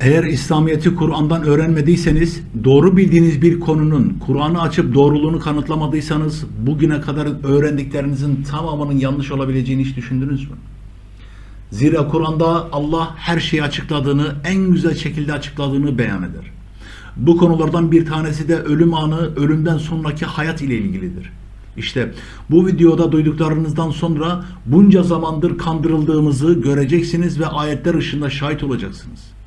Eğer İslamiyet'i Kur'an'dan öğrenmediyseniz, doğru bildiğiniz bir konunun Kur'an'ı açıp doğruluğunu kanıtlamadıysanız, bugüne kadar öğrendiklerinizin tamamının yanlış olabileceğini hiç düşündünüz mü? Zira Kur'an'da Allah her şeyi açıkladığını, en güzel şekilde açıkladığını beyan eder. Bu konulardan bir tanesi de ölüm anı, ölümden sonraki hayat ile ilgilidir. İşte bu videoda duyduklarınızdan sonra bunca zamandır kandırıldığımızı göreceksiniz ve ayetler ışığında şahit olacaksınız.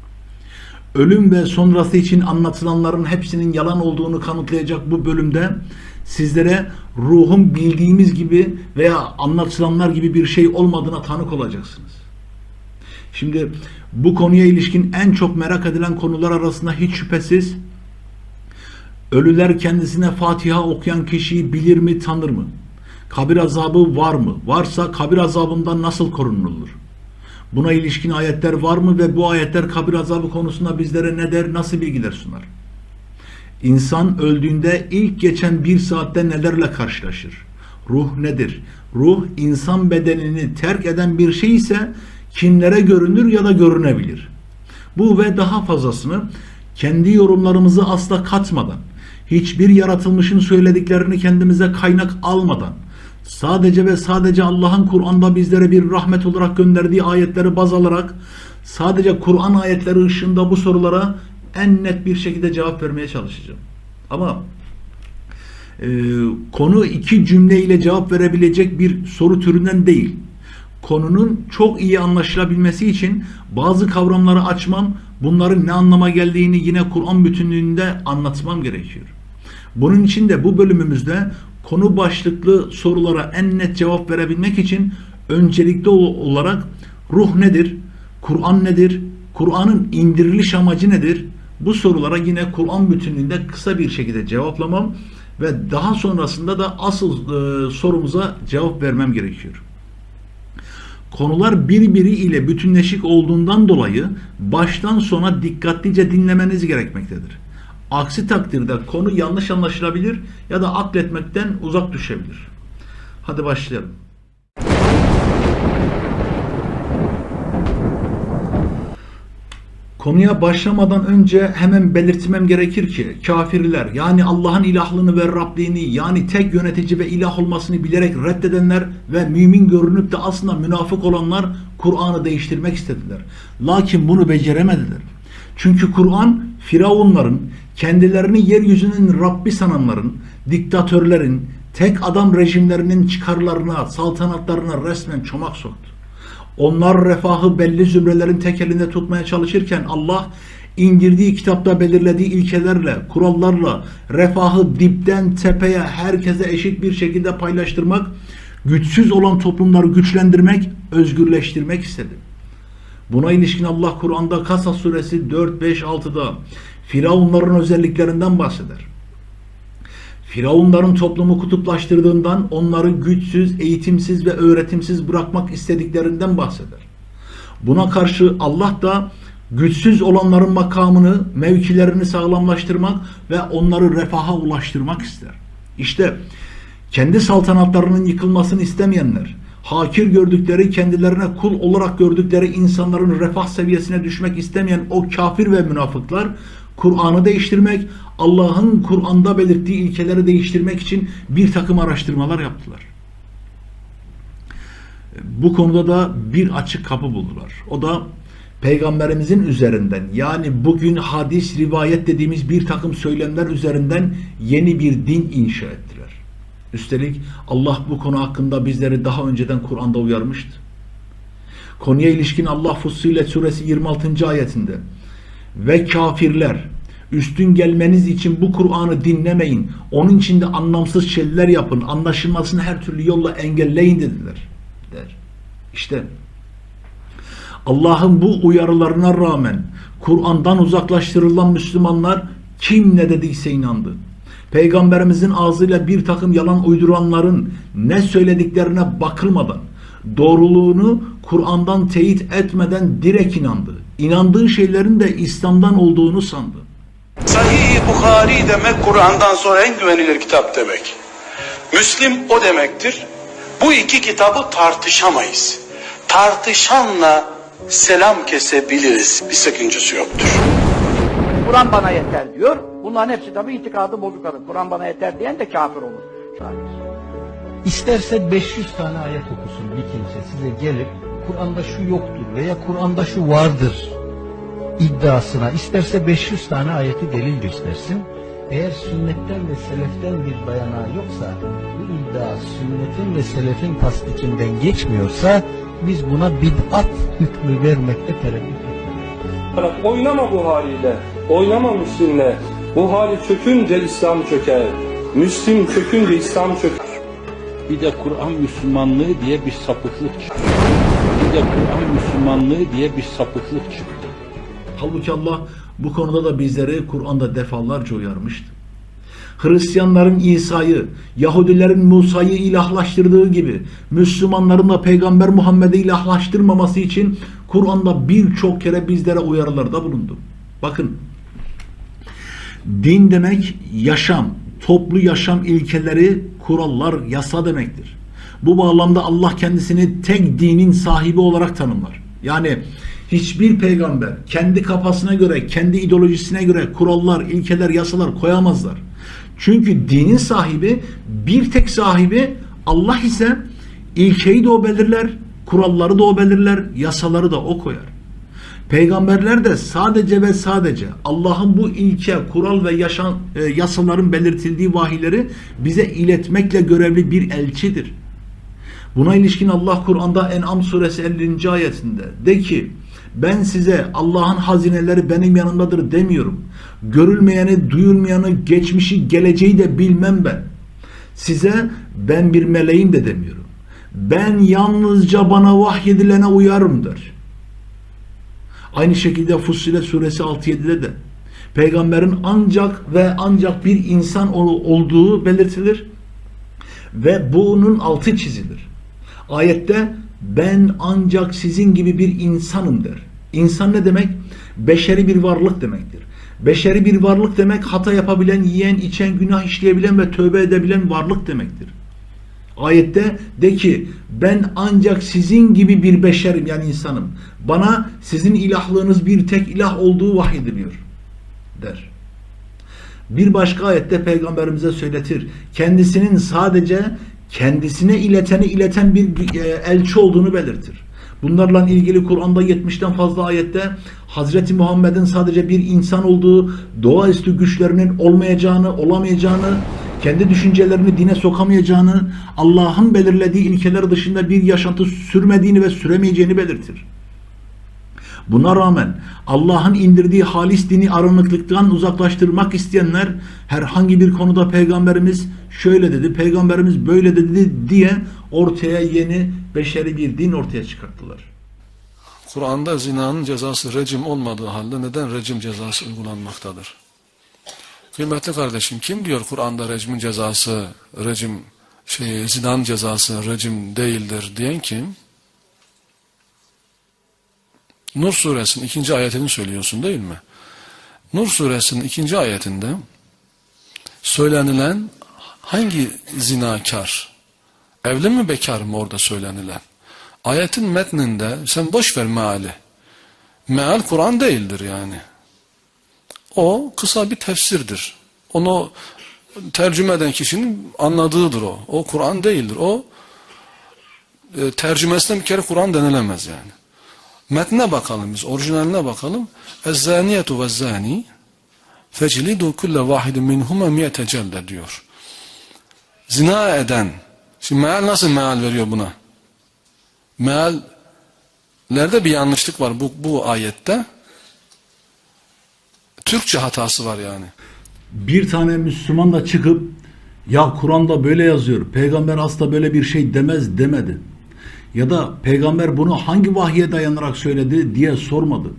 Ölüm ve sonrası için anlatılanların hepsinin yalan olduğunu kanıtlayacak bu bölümde sizlere ruhun bildiğimiz gibi veya anlatılanlar gibi bir şey olmadığına tanık olacaksınız. Şimdi bu konuya ilişkin en çok merak edilen konular arasında hiç şüphesiz ölüler kendisine Fatiha okuyan kişiyi bilir mi, tanır mı? Kabir azabı var mı? Varsa kabir azabından nasıl korunulur? Buna ilişkin ayetler var mı ve bu ayetler kabir azabı konusunda bizlere ne der, nasıl bilgiler sunar? İnsan öldüğünde ilk geçen bir saatte nelerle karşılaşır? Ruh nedir? Ruh insan bedenini terk eden bir şey ise kimlere görünür ya da görünebilir. Bu ve daha fazlasını kendi yorumlarımızı asla katmadan, hiçbir yaratılmışın söylediklerini kendimize kaynak almadan, sadece ve sadece Allah'ın Kur'an'da bizlere bir rahmet olarak gönderdiği ayetleri baz alarak, sadece Kur'an ayetleri ışığında bu sorulara en net bir şekilde cevap vermeye çalışacağım. Ama e, konu iki cümleyle cevap verebilecek bir soru türünden değil. Konunun çok iyi anlaşılabilmesi için bazı kavramları açmam, bunların ne anlama geldiğini yine Kur'an bütünlüğünde anlatmam gerekiyor. Bunun için de bu bölümümüzde konu başlıklı sorulara en net cevap verebilmek için öncelikli olarak ruh nedir? Kur'an nedir? Kur'an'ın indiriliş amacı nedir? Bu sorulara yine Kur'an bütünlüğünde kısa bir şekilde cevaplamam ve daha sonrasında da asıl e, sorumuza cevap vermem gerekiyor. Konular birbiri ile bütünleşik olduğundan dolayı baştan sona dikkatlice dinlemeniz gerekmektedir. Aksi takdirde konu yanlış anlaşılabilir ya da akletmekten uzak düşebilir. Hadi başlayalım. Konuya başlamadan önce hemen belirtmem gerekir ki kafirler yani Allah'ın ilahlığını ve Rabliğini yani tek yönetici ve ilah olmasını bilerek reddedenler ve mümin görünüp de aslında münafık olanlar Kur'an'ı değiştirmek istediler. Lakin bunu beceremediler. Çünkü Kur'an Firavunların, kendilerini yeryüzünün Rabbi sananların, diktatörlerin, tek adam rejimlerinin çıkarlarına, saltanatlarına resmen çomak soktu. Onlar refahı belli zümrelerin tek elinde tutmaya çalışırken Allah indirdiği kitapta belirlediği ilkelerle, kurallarla refahı dipten tepeye herkese eşit bir şekilde paylaştırmak, güçsüz olan toplumları güçlendirmek, özgürleştirmek istedi. Buna ilişkin Allah Kur'an'da Kasas suresi 4, 5, 6'da Firavunların özelliklerinden bahseder. Firavunların toplumu kutuplaştırdığından onları güçsüz, eğitimsiz ve öğretimsiz bırakmak istediklerinden bahseder. Buna karşı Allah da güçsüz olanların makamını, mevkilerini sağlamlaştırmak ve onları refaha ulaştırmak ister. İşte kendi saltanatlarının yıkılmasını istemeyenler, hakir gördükleri, kendilerine kul olarak gördükleri insanların refah seviyesine düşmek istemeyen o kafir ve münafıklar Kur'an'ı değiştirmek, Allah'ın Kur'an'da belirttiği ilkeleri değiştirmek için bir takım araştırmalar yaptılar. Bu konuda da bir açık kapı buldular. O da Peygamberimizin üzerinden yani bugün hadis, rivayet dediğimiz bir takım söylemler üzerinden yeni bir din inşa ettiler. Üstelik Allah bu konu hakkında bizleri daha önceden Kur'an'da uyarmıştı. Konuya ilişkin Allah Fussilet suresi 26. ayetinde ve kafirler üstün gelmeniz için bu Kur'an'ı dinlemeyin. Onun içinde anlamsız şeyler yapın. Anlaşılmasını her türlü yolla engelleyin dediler. Der. İşte Allah'ın bu uyarılarına rağmen Kur'an'dan uzaklaştırılan Müslümanlar kim ne dediyse inandı. Peygamberimizin ağzıyla bir takım yalan uyduranların ne söylediklerine bakılmadan, doğruluğunu Kur'an'dan teyit etmeden direkt inandı. İnandığı şeylerin de İslam'dan olduğunu sandı. Sahih-i Bukhari demek Kur'an'dan sonra en güvenilir kitap demek. Müslim o demektir. Bu iki kitabı tartışamayız. Tartışanla selam kesebiliriz. Bir sakıncası yoktur. Kur'an bana yeter diyor. Bunların hepsi tabii itikadı bozuk adam. Kur'an bana yeter diyen de kafir olur. Şahit. İsterse 500 tane ayet okusun bir kimse size gelip Kur'an'da şu yoktur veya Kur'an'da şu vardır iddiasına isterse 500 tane ayeti delil göstersin. Eğer sünnetten ve seleften bir dayanağı yoksa bu iddia sünnetin ve selefin tasdikinden geçmiyorsa biz buna bid'at hükmü vermekte tereddüt etmeyiz. oynama bu haliyle. Oynama Müslim'le. Bu hali çökünce İslam çöker. Müslim çökünce İslam çöker. Bir de Kur'an Müslümanlığı diye bir sapıklık çıktı. De Kur'an Müslümanlığı diye bir sapıklık çıktı. Halbuki Allah bu konuda da bizleri Kur'an'da defalarca uyarmıştı. Hristiyanların İsa'yı, Yahudilerin Musa'yı ilahlaştırdığı gibi Müslümanların da Peygamber Muhammed'i ilahlaştırmaması için Kur'an'da birçok kere bizlere uyarılarda bulundu. Bakın, din demek yaşam, toplu yaşam ilkeleri, kurallar, yasa demektir. Bu bağlamda Allah kendisini tek dinin sahibi olarak tanımlar. Yani hiçbir peygamber kendi kafasına göre, kendi ideolojisine göre kurallar, ilkeler, yasalar koyamazlar. Çünkü dinin sahibi, bir tek sahibi Allah ise ilkeyi de o belirler, kuralları da o belirler, yasaları da o koyar. Peygamberler de sadece ve sadece Allah'ın bu ilke, kural ve yaşam, e, yasaların belirtildiği vahiyleri bize iletmekle görevli bir elçidir. Buna ilişkin Allah Kur'an'da En'am suresi 50. ayetinde de ki ben size Allah'ın hazineleri benim yanımdadır demiyorum. Görülmeyeni, duyulmayanı, geçmişi, geleceği de bilmem ben. Size ben bir meleğim de demiyorum. Ben yalnızca bana vahyedilene uyarım der. Aynı şekilde Fussilet suresi 6-7'de de peygamberin ancak ve ancak bir insan ol- olduğu belirtilir ve bunun altı çizilir. Ayette ben ancak sizin gibi bir insanım der. İnsan ne demek? Beşeri bir varlık demektir. Beşeri bir varlık demek hata yapabilen, yiyen, içen, günah işleyebilen ve tövbe edebilen varlık demektir. Ayette de ki ben ancak sizin gibi bir beşerim yani insanım. Bana sizin ilahlığınız bir tek ilah olduğu vahyediliyor der. Bir başka ayette peygamberimize söyletir. Kendisinin sadece kendisine ileteni ileten bir e, elçi olduğunu belirtir. Bunlarla ilgili Kur'an'da 70'ten fazla ayette Hazreti Muhammed'in sadece bir insan olduğu, doğaüstü güçlerinin olmayacağını, olamayacağını, kendi düşüncelerini dine sokamayacağını, Allah'ın belirlediği ilkeler dışında bir yaşantı sürmediğini ve süremeyeceğini belirtir. Buna rağmen Allah'ın indirdiği halis dini aranıklıktan uzaklaştırmak isteyenler herhangi bir konuda peygamberimiz şöyle dedi, peygamberimiz böyle dedi diye ortaya yeni beşeri bir din ortaya çıkarttılar. Kur'an'da zinanın cezası rejim olmadığı halde neden rejim cezası uygulanmaktadır? Kıymetli kardeşim kim diyor Kur'an'da rejim cezası, rejim şey zinanın cezası rejim değildir diyen kim? Nur suresinin ikinci ayetini söylüyorsun değil mi? Nur suresinin ikinci ayetinde söylenilen hangi zinakar? Evli mi bekar mı orada söylenilen? Ayetin metninde sen boş ver meali. Meal Kur'an değildir yani. O kısa bir tefsirdir. Onu tercüme eden kişinin anladığıdır o. O Kur'an değildir. O e, tercümesine bir kere Kur'an denilemez yani. Metne bakalım biz, orijinaline bakalım. Ez-zaniyetu ve-zani feclidu kulle vahidin minhuma miyete celde diyor. Zina eden, şimdi meal nasıl meal veriyor buna? Meallerde bir yanlışlık var bu, bu ayette. Türkçe hatası var yani. Bir tane Müslüman da çıkıp ya Kur'an'da böyle yazıyor. Peygamber asla böyle bir şey demez demedi. Ya da peygamber bunu hangi vahye dayanarak söyledi diye sormadı.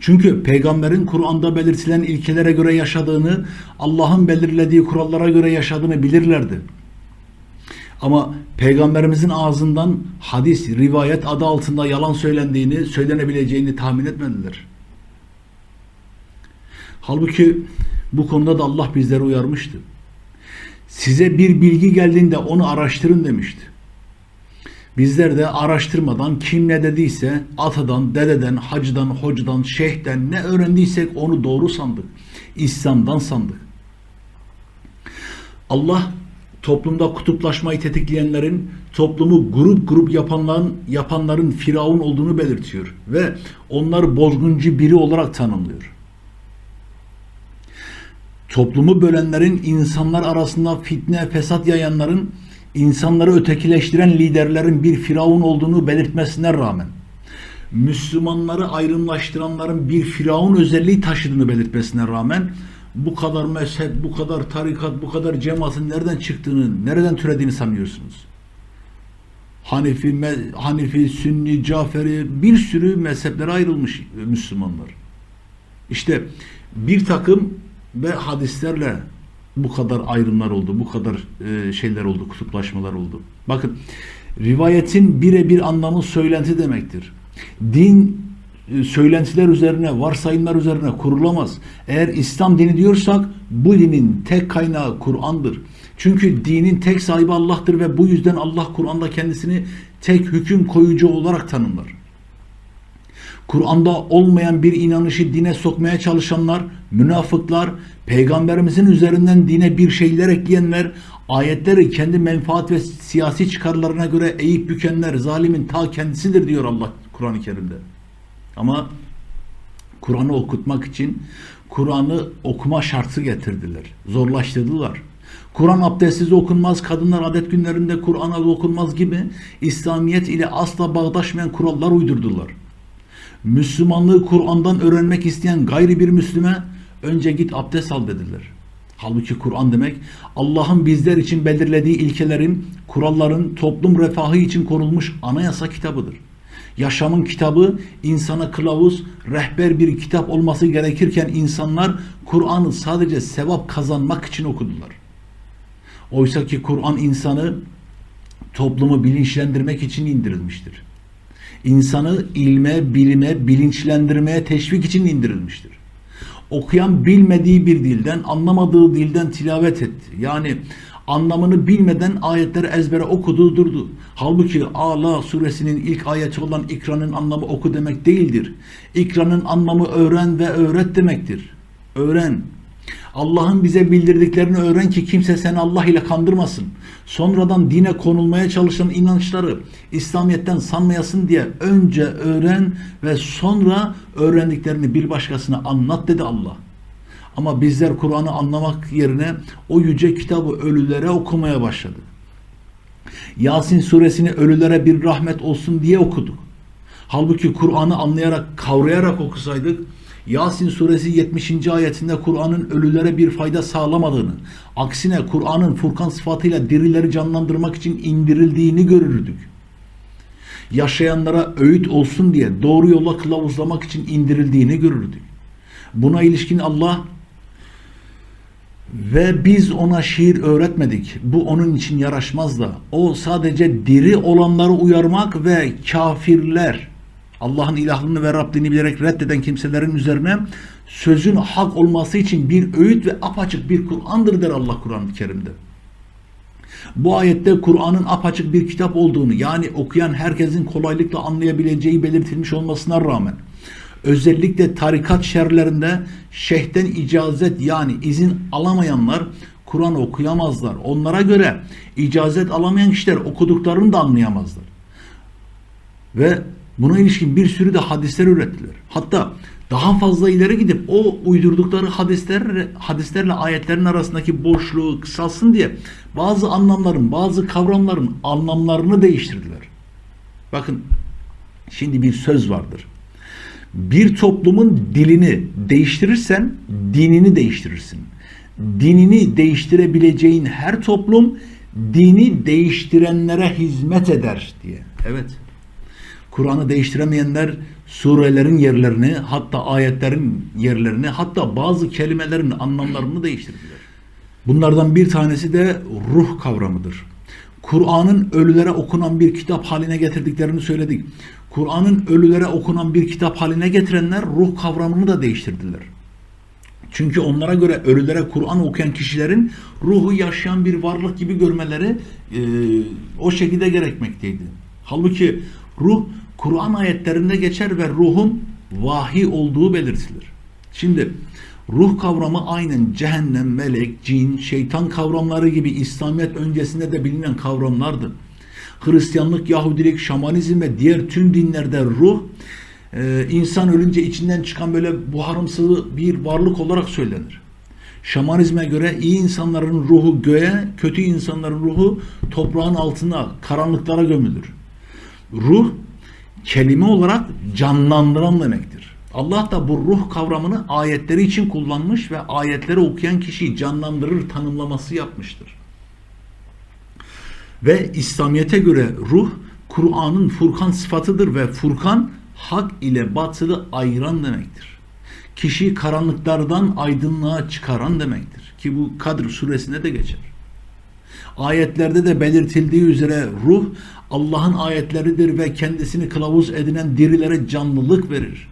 Çünkü peygamberin Kur'an'da belirtilen ilkelere göre yaşadığını, Allah'ın belirlediği kurallara göre yaşadığını bilirlerdi. Ama peygamberimizin ağzından hadis, rivayet adı altında yalan söylendiğini, söylenebileceğini tahmin etmediler. Halbuki bu konuda da Allah bizleri uyarmıştı. Size bir bilgi geldiğinde onu araştırın demişti. Bizler de araştırmadan kim ne dediyse atadan, dededen, hacıdan, hocadan, şeyhten ne öğrendiysek onu doğru sandık. İslam'dan sandık. Allah toplumda kutuplaşmayı tetikleyenlerin, toplumu grup grup yapanların, yapanların firavun olduğunu belirtiyor ve onları bozguncu biri olarak tanımlıyor. Toplumu bölenlerin, insanlar arasında fitne, fesat yayanların, insanları ötekileştiren liderlerin bir firavun olduğunu belirtmesine rağmen, Müslümanları ayrımlaştıranların bir firavun özelliği taşıdığını belirtmesine rağmen bu kadar mezhep, bu kadar tarikat, bu kadar cemaatin nereden çıktığını, nereden türediğini sanıyorsunuz? Hanefi, Hanefi, Sünni, Caferi bir sürü mezheplere ayrılmış Müslümanlar. İşte bir takım ve hadislerle bu kadar ayrımlar oldu, bu kadar e, şeyler oldu, kutuplaşmalar oldu. Bakın rivayetin birebir anlamı söylenti demektir. Din e, söylentiler üzerine, varsayımlar üzerine kurulamaz. Eğer İslam dini diyorsak bu dinin tek kaynağı Kur'an'dır. Çünkü dinin tek sahibi Allah'tır ve bu yüzden Allah Kur'an'da kendisini tek hüküm koyucu olarak tanımlar. Kur'an'da olmayan bir inanışı dine sokmaya çalışanlar, münafıklar, peygamberimizin üzerinden dine bir şeyler ekleyenler, ayetleri kendi menfaat ve siyasi çıkarlarına göre eğip bükenler zalimin ta kendisidir diyor Allah Kur'an-ı Kerim'de. Ama Kur'an'ı okutmak için Kur'an'ı okuma şartı getirdiler. Zorlaştırdılar. Kur'an abdestsiz okunmaz, kadınlar adet günlerinde Kur'an'a okunmaz gibi İslamiyet ile asla bağdaşmayan kurallar uydurdular. Müslümanlığı Kur'an'dan öğrenmek isteyen gayri bir Müslüme önce git abdest al dediler. Halbuki Kur'an demek Allah'ın bizler için belirlediği ilkelerin, kuralların toplum refahı için korulmuş anayasa kitabıdır. Yaşamın kitabı insana kılavuz, rehber bir kitap olması gerekirken insanlar Kur'an'ı sadece sevap kazanmak için okudular. Oysa ki Kur'an insanı toplumu bilinçlendirmek için indirilmiştir. İnsanı ilme, bilime, bilinçlendirmeye teşvik için indirilmiştir. Okuyan bilmediği bir dilden, anlamadığı dilden tilavet etti. Yani anlamını bilmeden ayetleri ezbere okudu durdu. Halbuki Ala suresinin ilk ayeti olan ikranın anlamı oku demek değildir. İkranın anlamı öğren ve öğret demektir. Öğren. Allah'ın bize bildirdiklerini öğren ki kimse seni Allah ile kandırmasın. Sonradan dine konulmaya çalışan inançları İslamiyet'ten sanmayasın diye önce öğren ve sonra öğrendiklerini bir başkasına anlat dedi Allah. Ama bizler Kur'an'ı anlamak yerine o yüce kitabı ölülere okumaya başladık. Yasin suresini ölülere bir rahmet olsun diye okuduk. Halbuki Kur'an'ı anlayarak, kavrayarak okusaydık Yasin suresi 70. ayetinde Kur'an'ın ölülere bir fayda sağlamadığını, aksine Kur'an'ın Furkan sıfatıyla dirileri canlandırmak için indirildiğini görürdük. Yaşayanlara öğüt olsun diye doğru yola kılavuzlamak için indirildiğini görürdük. Buna ilişkin Allah ve biz ona şiir öğretmedik. Bu onun için yaraşmaz da. O sadece diri olanları uyarmak ve kafirler, Allah'ın ilahlığını ve Rabbini bilerek reddeden kimselerin üzerine sözün hak olması için bir öğüt ve apaçık bir Kur'an'dır der Allah Kur'an-ı Kerim'de. Bu ayette Kur'an'ın apaçık bir kitap olduğunu yani okuyan herkesin kolaylıkla anlayabileceği belirtilmiş olmasına rağmen özellikle tarikat şerlerinde şeyhten icazet yani izin alamayanlar Kur'an okuyamazlar. Onlara göre icazet alamayan kişiler okuduklarını da anlayamazlar. Ve buna ilişkin bir sürü de hadisler ürettiler. Hatta daha fazla ileri gidip o uydurdukları hadisler, hadislerle ayetlerin arasındaki boşluğu kısalsın diye bazı anlamların, bazı kavramların anlamlarını değiştirdiler. Bakın şimdi bir söz vardır. Bir toplumun dilini değiştirirsen dinini değiştirirsin. Dinini değiştirebileceğin her toplum dini değiştirenlere hizmet eder diye. Evet. Kur'an'ı değiştiremeyenler surelerin yerlerini, hatta ayetlerin yerlerini, hatta bazı kelimelerin anlamlarını değiştirdiler. Bunlardan bir tanesi de ruh kavramıdır. Kur'an'ın ölülere okunan bir kitap haline getirdiklerini söyledik. Kur'an'ın ölülere okunan bir kitap haline getirenler ruh kavramını da değiştirdiler. Çünkü onlara göre ölülere Kur'an okuyan kişilerin ruhu yaşayan bir varlık gibi görmeleri e, o şekilde gerekmekteydi. Halbuki ruh Kur'an ayetlerinde geçer ve ruhun vahiy olduğu belirtilir. Şimdi ruh kavramı aynen cehennem, melek, cin, şeytan kavramları gibi İslamiyet öncesinde de bilinen kavramlardı. Hristiyanlık, Yahudilik, şamanizm ve diğer tüm dinlerde ruh e, insan ölünce içinden çıkan böyle buharımsı bir varlık olarak söylenir. Şamanizme göre iyi insanların ruhu göğe, kötü insanların ruhu toprağın altına, karanlıklara gömülür. Ruh kelime olarak canlandıran demektir. Allah da bu ruh kavramını ayetleri için kullanmış ve ayetleri okuyan kişiyi canlandırır tanımlaması yapmıştır. Ve İslamiyet'e göre ruh Kur'an'ın Furkan sıfatıdır ve Furkan hak ile batılı ayıran demektir. Kişiyi karanlıklardan aydınlığa çıkaran demektir. Ki bu Kadr suresinde de geçer. Ayetlerde de belirtildiği üzere ruh Allah'ın ayetleridir ve kendisini kılavuz edinen dirilere canlılık verir.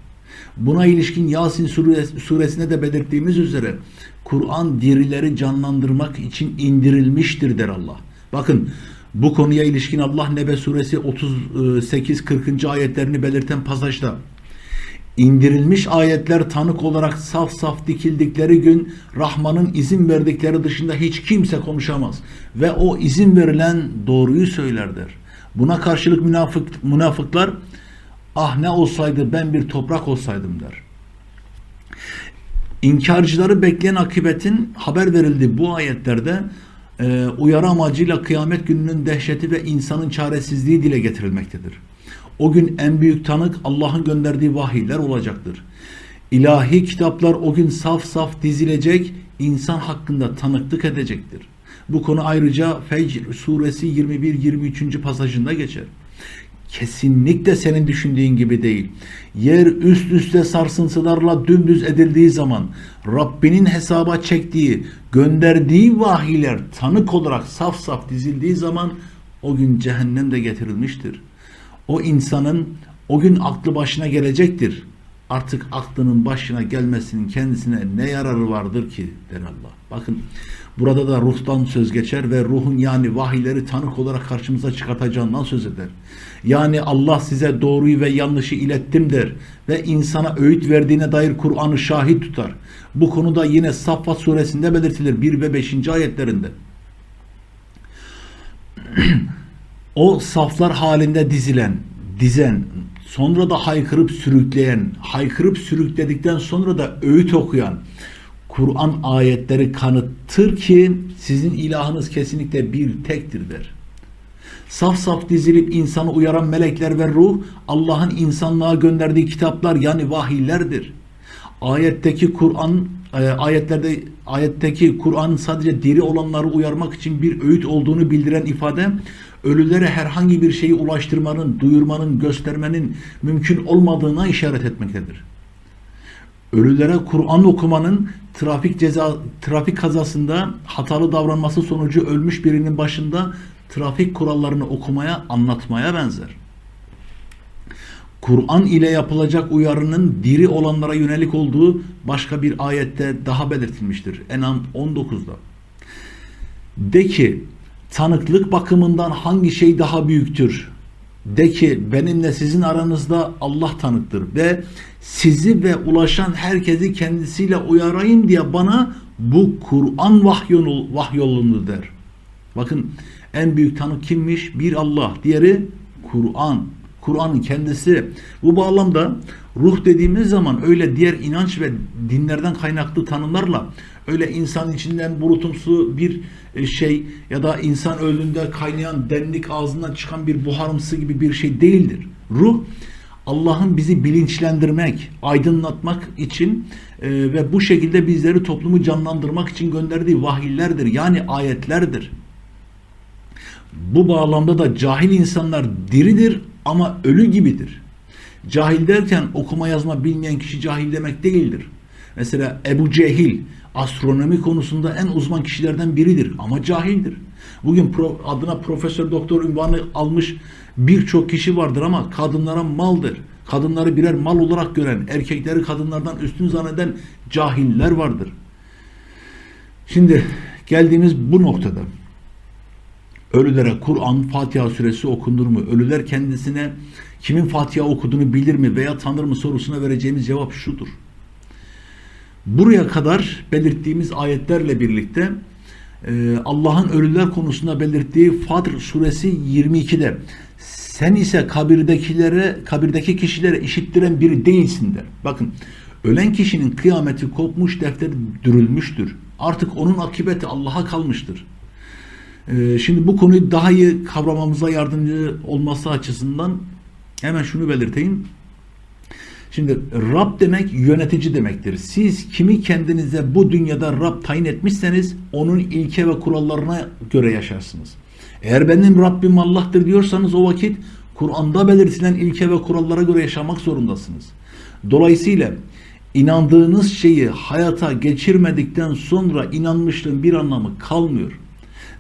Buna ilişkin Yasin sure- suresine de belirttiğimiz üzere Kur'an dirileri canlandırmak için indirilmiştir der Allah. Bakın bu konuya ilişkin Allah Nebe suresi 38-40. ayetlerini belirten pasajda indirilmiş ayetler tanık olarak saf saf dikildikleri gün Rahman'ın izin verdikleri dışında hiç kimse konuşamaz ve o izin verilen doğruyu söyler der. Buna karşılık münafık, münafıklar ah ne olsaydı ben bir toprak olsaydım der. İnkarcıları bekleyen akıbetin haber verildiği bu ayetlerde e, uyarı amacıyla kıyamet gününün dehşeti ve insanın çaresizliği dile getirilmektedir. O gün en büyük tanık Allah'ın gönderdiği vahiyler olacaktır. İlahi kitaplar o gün saf saf dizilecek, insan hakkında tanıklık edecektir. Bu konu ayrıca Fecr suresi 21-23. pasajında geçer. Kesinlikle senin düşündüğün gibi değil. Yer üst üste sarsıntılarla dümdüz edildiği zaman Rabbinin hesaba çektiği, gönderdiği vahiyler tanık olarak saf saf dizildiği zaman o gün cehennem de getirilmiştir. O insanın o gün aklı başına gelecektir. Artık aklının başına gelmesinin kendisine ne yararı vardır ki der Allah. Bakın burada da ruhtan söz geçer ve ruhun yani vahiyleri tanık olarak karşımıza çıkartacağından söz eder. Yani Allah size doğruyu ve yanlışı ilettim der ve insana öğüt verdiğine dair Kur'an'ı şahit tutar. Bu konuda yine Saffat suresinde belirtilir 1 ve 5. ayetlerinde. o saflar halinde dizilen, dizen, sonra da haykırıp sürükleyen, haykırıp sürükledikten sonra da öğüt okuyan Kur'an ayetleri kanıttır ki sizin ilahınız kesinlikle bir tektir der. Saf saf dizilip insanı uyaran melekler ve ruh Allah'ın insanlığa gönderdiği kitaplar yani vahiylerdir. Ayetteki Kur'an e, ayetlerde ayetteki Kur'an sadece diri olanları uyarmak için bir öğüt olduğunu bildiren ifade ölülere herhangi bir şeyi ulaştırmanın, duyurmanın, göstermenin mümkün olmadığına işaret etmektedir. Ölülere Kur'an okumanın trafik ceza trafik kazasında hatalı davranması sonucu ölmüş birinin başında trafik kurallarını okumaya, anlatmaya benzer. Kur'an ile yapılacak uyarının diri olanlara yönelik olduğu başka bir ayette daha belirtilmiştir. Enam 19'da. De ki tanıklık bakımından hangi şey daha büyüktür? De ki benimle sizin aranızda Allah tanıktır ve sizi ve ulaşan herkesi kendisiyle uyarayım diye bana bu Kur'an vahyolu, vahyolundu der. Bakın en büyük tanık kimmiş? Bir Allah, diğeri Kur'an. Kur'an'ın kendisi. Bu bağlamda ruh dediğimiz zaman öyle diğer inanç ve dinlerden kaynaklı tanımlarla öyle insan içinden bulutumsu bir şey ya da insan öldüğünde kaynayan denlik ağzından çıkan bir buharımsı gibi bir şey değildir. Ruh Allah'ın bizi bilinçlendirmek, aydınlatmak için e, ve bu şekilde bizleri toplumu canlandırmak için gönderdiği vahiylerdir. Yani ayetlerdir. Bu bağlamda da cahil insanlar diridir ama ölü gibidir. Cahil derken okuma yazma bilmeyen kişi cahil demek değildir. Mesela Ebu Cehil astronomi konusunda en uzman kişilerden biridir ama cahildir. Bugün pro, adına profesör doktor ünvanı almış birçok kişi vardır ama kadınlara maldır. Kadınları birer mal olarak gören, erkekleri kadınlardan üstün zanneden cahiller vardır. Şimdi geldiğimiz bu noktada Ölülere Kur'an, Fatiha suresi okunur mu? Ölüler kendisine kimin Fatiha okuduğunu bilir mi veya tanır mı sorusuna vereceğimiz cevap şudur. Buraya kadar belirttiğimiz ayetlerle birlikte e, Allah'ın ölüler konusunda belirttiği Fadr suresi 22'de sen ise kabirdekilere, kabirdeki kişilere işittiren biri değilsin der. Bakın ölen kişinin kıyameti kopmuş defter dürülmüştür. Artık onun akıbeti Allah'a kalmıştır. Ee, şimdi bu konuyu daha iyi kavramamıza yardımcı olması açısından hemen şunu belirteyim. Şimdi Rab demek yönetici demektir. Siz kimi kendinize bu dünyada Rab tayin etmişseniz onun ilke ve kurallarına göre yaşarsınız. Eğer benim Rabbim Allah'tır diyorsanız o vakit Kur'an'da belirtilen ilke ve kurallara göre yaşamak zorundasınız. Dolayısıyla inandığınız şeyi hayata geçirmedikten sonra inanmışlığın bir anlamı kalmıyor.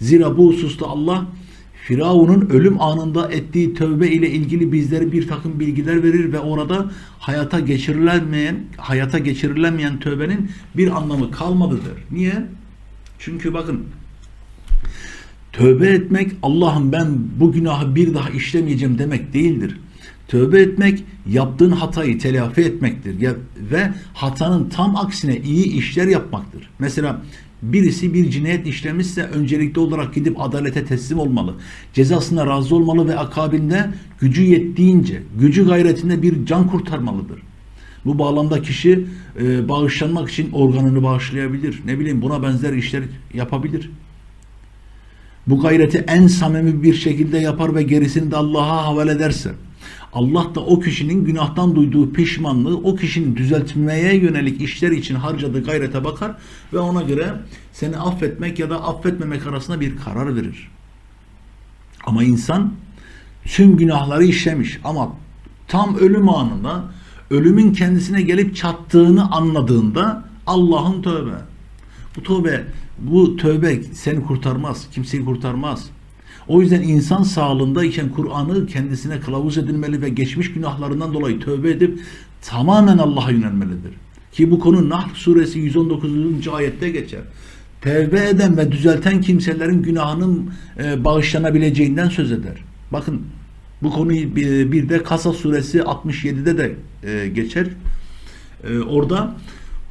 Zira bu hususta Allah Firavun'un ölüm anında ettiği tövbe ile ilgili bizlere bir takım bilgiler verir ve orada hayata geçirilemeyen, hayata geçirilemeyen tövbenin bir anlamı kalmadıdır. Niye? Çünkü bakın tövbe etmek Allah'ım ben bu günahı bir daha işlemeyeceğim demek değildir. Tövbe etmek yaptığın hatayı telafi etmektir ve hatanın tam aksine iyi işler yapmaktır. Mesela birisi bir cinayet işlemişse öncelikli olarak gidip adalete teslim olmalı. Cezasına razı olmalı ve akabinde gücü yettiğince, gücü gayretinde bir can kurtarmalıdır. Bu bağlamda kişi e, bağışlanmak için organını bağışlayabilir. Ne bileyim buna benzer işler yapabilir. Bu gayreti en samimi bir şekilde yapar ve gerisini de Allah'a havale ederse Allah da o kişinin günahtan duyduğu pişmanlığı o kişinin düzeltmeye yönelik işler için harcadığı gayrete bakar ve ona göre seni affetmek ya da affetmemek arasında bir karar verir. Ama insan tüm günahları işlemiş ama tam ölüm anında ölümün kendisine gelip çattığını anladığında Allah'ın tövbe. Bu tövbe, bu tövbe seni kurtarmaz, kimseyi kurtarmaz. O yüzden insan sağlığındayken Kur'an'ı kendisine kılavuz edilmeli ve geçmiş günahlarından dolayı tövbe edip tamamen Allah'a yönelmelidir. Ki bu konu Nahl suresi 119. ayette geçer. Tevbe eden ve düzelten kimselerin günahının e, bağışlanabileceğinden söz eder. Bakın bu konuyu bir, de Kasas suresi 67'de de e, geçer. E, orada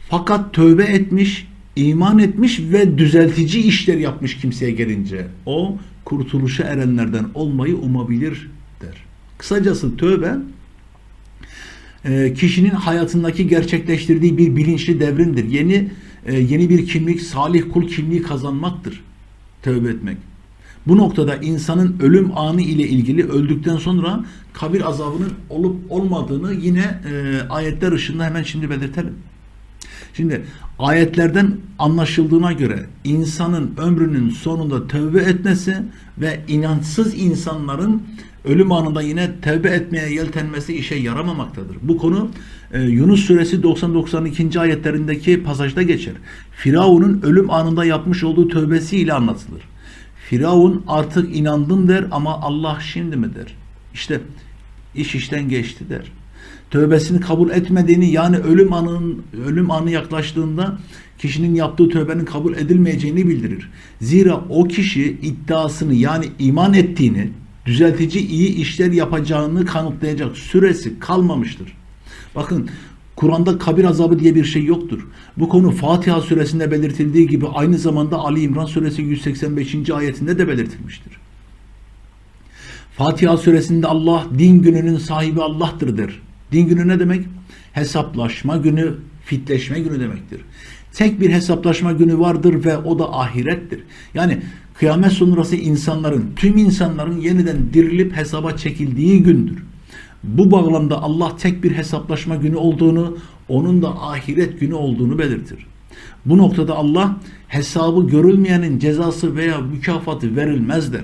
fakat tövbe etmiş, iman etmiş ve düzeltici işler yapmış kimseye gelince o kurtuluşa erenlerden olmayı umabilir der. Kısacası tövbe e, kişinin hayatındaki gerçekleştirdiği bir bilinçli devrimdir. Yeni e, yeni bir kimlik, salih kul kimliği kazanmaktır. Tövbe etmek. Bu noktada insanın ölüm anı ile ilgili öldükten sonra kabir azabının olup olmadığını yine e, ayetler ışığında hemen şimdi belirtelim. Şimdi ayetlerden anlaşıldığına göre insanın ömrünün sonunda tövbe etmesi ve inançsız insanların ölüm anında yine tövbe etmeye yeltenmesi işe yaramamaktadır. Bu konu e, Yunus suresi 90-92. ayetlerindeki pasajda geçer. Firavun'un ölüm anında yapmış olduğu tövbesiyle anlatılır. Firavun artık inandım der ama Allah şimdi mi der? İşte iş işten geçti der. Tövbesini kabul etmediğini yani ölüm anının ölüm anı yaklaştığında kişinin yaptığı tövbenin kabul edilmeyeceğini bildirir. Zira o kişi iddiasını yani iman ettiğini, düzeltici iyi işler yapacağını kanıtlayacak süresi kalmamıştır. Bakın Kur'an'da kabir azabı diye bir şey yoktur. Bu konu Fatiha suresinde belirtildiği gibi aynı zamanda Ali İmran suresi 185. ayetinde de belirtilmiştir. Fatiha suresinde Allah din gününün sahibi Allah'tır der. Din günü ne demek? Hesaplaşma günü, fitleşme günü demektir. Tek bir hesaplaşma günü vardır ve o da ahirettir. Yani kıyamet sonrası insanların, tüm insanların yeniden dirilip hesaba çekildiği gündür. Bu bağlamda Allah tek bir hesaplaşma günü olduğunu, onun da ahiret günü olduğunu belirtir. Bu noktada Allah hesabı görülmeyenin cezası veya mükafatı verilmez der.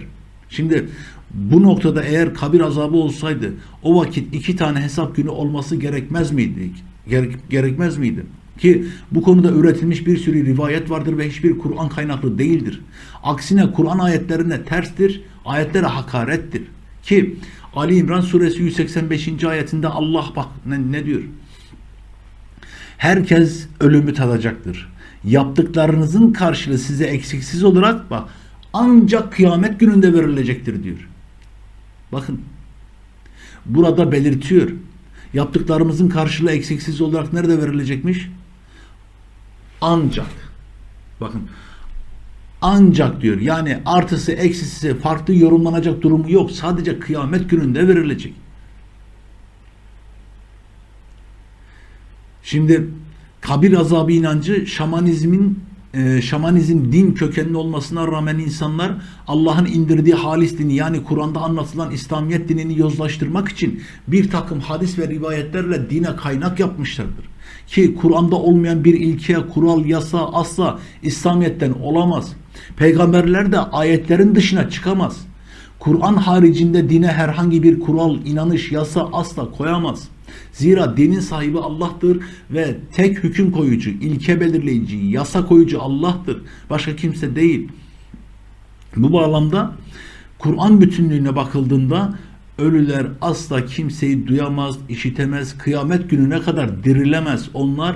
Şimdi bu noktada eğer kabir azabı olsaydı o vakit iki tane hesap günü olması gerekmez miydi? Gerek, gerekmez miydi? Ki bu konuda üretilmiş bir sürü rivayet vardır ve hiçbir Kur'an kaynaklı değildir. Aksine Kur'an ayetlerine terstir, ayetlere hakarettir. Ki Ali İmran suresi 185. ayetinde Allah bak ne, ne diyor? Herkes ölümü tadacaktır. Yaptıklarınızın karşılığı size eksiksiz olarak bak ancak kıyamet gününde verilecektir diyor. Bakın burada belirtiyor. Yaptıklarımızın karşılığı eksiksiz olarak nerede verilecekmiş? Ancak. Bakın ancak diyor. Yani artısı eksisi farklı yorumlanacak durumu yok. Sadece kıyamet gününde verilecek. Şimdi kabir azabı inancı şamanizmin e, şamanizm din kökenli olmasına rağmen insanlar Allah'ın indirdiği halis dini yani Kur'an'da anlatılan İslamiyet dinini yozlaştırmak için bir takım hadis ve rivayetlerle dine kaynak yapmışlardır. Ki Kur'an'da olmayan bir ilke, kural, yasa asla İslamiyet'ten olamaz. Peygamberler de ayetlerin dışına çıkamaz. Kur'an haricinde dine herhangi bir kural, inanış, yasa asla koyamaz. Zira dinin sahibi Allah'tır ve tek hüküm koyucu, ilke belirleyici, yasa koyucu Allah'tır. Başka kimse değil. Bu bağlamda Kur'an bütünlüğüne bakıldığında ölüler asla kimseyi duyamaz, işitemez, kıyamet gününe kadar dirilemez. Onlar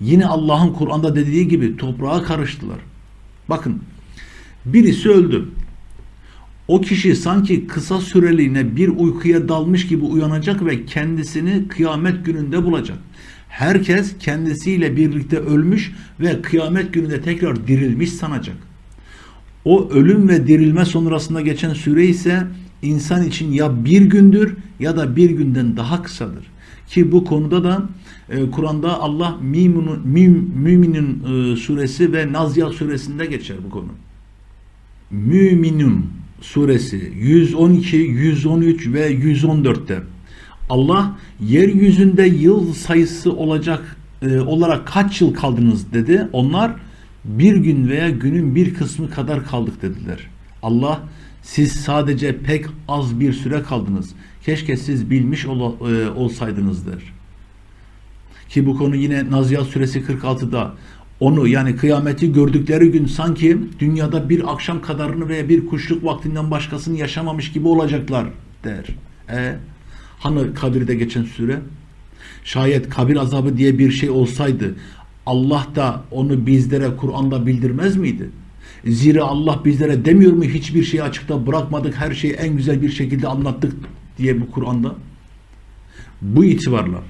yine Allah'ın Kur'an'da dediği gibi toprağa karıştılar. Bakın birisi öldü. O kişi sanki kısa süreliğine bir uykuya dalmış gibi uyanacak ve kendisini kıyamet gününde bulacak. Herkes kendisiyle birlikte ölmüş ve kıyamet gününde tekrar dirilmiş sanacak. O ölüm ve dirilme sonrasında geçen süre ise insan için ya bir gündür ya da bir günden daha kısadır. Ki bu konuda da e, Kur'an'da Allah Müminin e, suresi ve Naziat suresinde geçer bu konu. Müminun suresi 112, 113 ve 114'te Allah yeryüzünde yıl sayısı olacak e, olarak kaç yıl kaldınız dedi. Onlar bir gün veya günün bir kısmı kadar kaldık dediler. Allah siz sadece pek az bir süre kaldınız. Keşke siz bilmiş ol, e, olsaydınız der. Ki bu konu yine Naziat suresi 46'da onu yani kıyameti gördükleri gün sanki dünyada bir akşam kadarını veya bir kuşluk vaktinden başkasını yaşamamış gibi olacaklar der. E, hani kabirde geçen süre? Şayet kabir azabı diye bir şey olsaydı Allah da onu bizlere Kur'an'da bildirmez miydi? Zira Allah bizlere demiyor mu hiçbir şeyi açıkta bırakmadık her şeyi en güzel bir şekilde anlattık diye bu Kur'an'da. Bu itibarla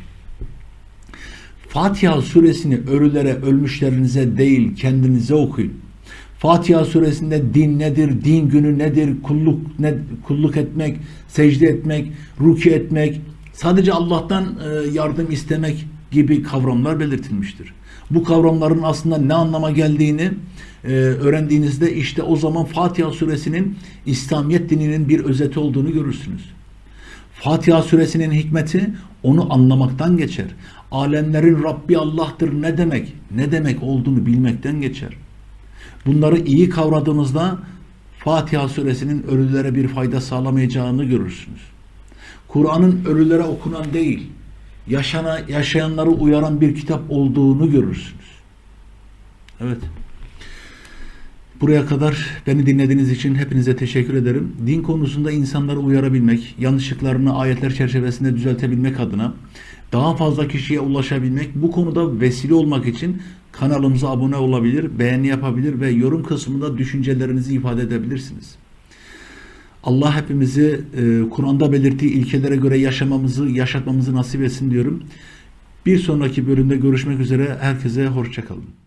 Fatiha suresini ölülere, ölmüşlerinize değil kendinize okuyun. Fatiha suresinde din nedir, din günü nedir, kulluk ne, kulluk etmek, secde etmek, ruki etmek, sadece Allah'tan e, yardım istemek gibi kavramlar belirtilmiştir. Bu kavramların aslında ne anlama geldiğini e, öğrendiğinizde işte o zaman Fatiha suresinin İslamiyet dininin bir özeti olduğunu görürsünüz. Fatiha suresinin hikmeti onu anlamaktan geçer. Alemlerin Rabbi Allah'tır ne demek? Ne demek olduğunu bilmekten geçer. Bunları iyi kavradığımızda Fatiha suresinin ölülere bir fayda sağlamayacağını görürsünüz. Kur'an'ın ölülere okunan değil, yaşana, yaşayanları uyaran bir kitap olduğunu görürsünüz. Evet. Buraya kadar beni dinlediğiniz için hepinize teşekkür ederim. Din konusunda insanları uyarabilmek, yanlışlıklarını ayetler çerçevesinde düzeltebilmek adına daha fazla kişiye ulaşabilmek, bu konuda vesile olmak için kanalımıza abone olabilir, beğeni yapabilir ve yorum kısmında düşüncelerinizi ifade edebilirsiniz. Allah hepimizi e, Kur'an'da belirttiği ilkelere göre yaşamamızı, yaşatmamızı nasip etsin diyorum. Bir sonraki bölümde görüşmek üzere. Herkese hoşçakalın.